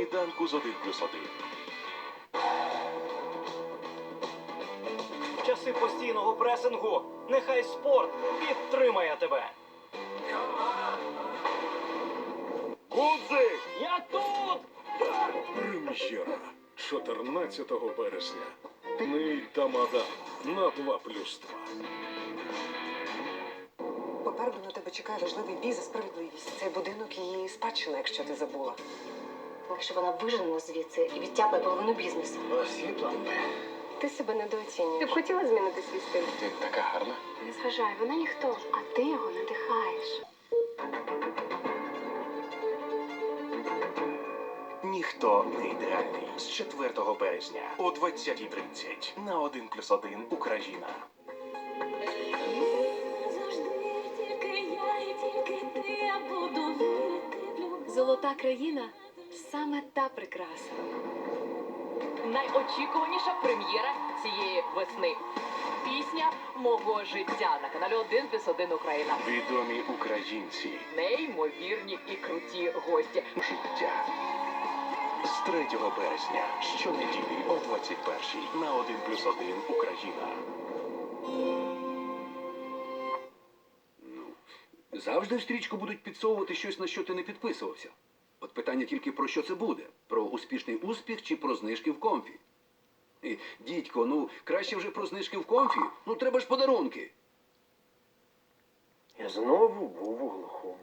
сніданку з 1 плюс 1. В часи постійного пресингу нехай спорт підтримає тебе. Гудзик! Я тут! Прем'єра 14 березня. Ней Тамада на 2 плюс 2. Попереду на тебе чекає важливий бій за справедливість. Цей будинок її спадщина, якщо ти забула. Якщо вона вижене звідси і відтяпає половину бізнесу. Світла, Ти себе недооцінюєш. Ти б хотіла змінити свій стиль? ти така гарна. Не зважай, вона ніхто, а ти його надихаєш. Ніхто не ідеальний. З 4 березня о 20.30 на 1 плюс 1 Україна. Завжди тільки я і тільки ти буду вірити. Золота країна саме та прикраса. найочікуваніша прем'єра цієї весни. Пісня мого життя на каналі 1 плюс 1 Україна. Відомі українці. Неймовірні і круті гості. Життя. З 3 березня щонеділі о 21 на 1 плюс 1 Україна. Завжди в стрічку будуть підсовувати щось, на що ти не підписувався. От питання тільки про що це буде: про успішний успіх чи про знижки в комфі. І, дідько, ну краще вже про знижки в комфі. Ну треба ж подарунки. Я знову був у глуху.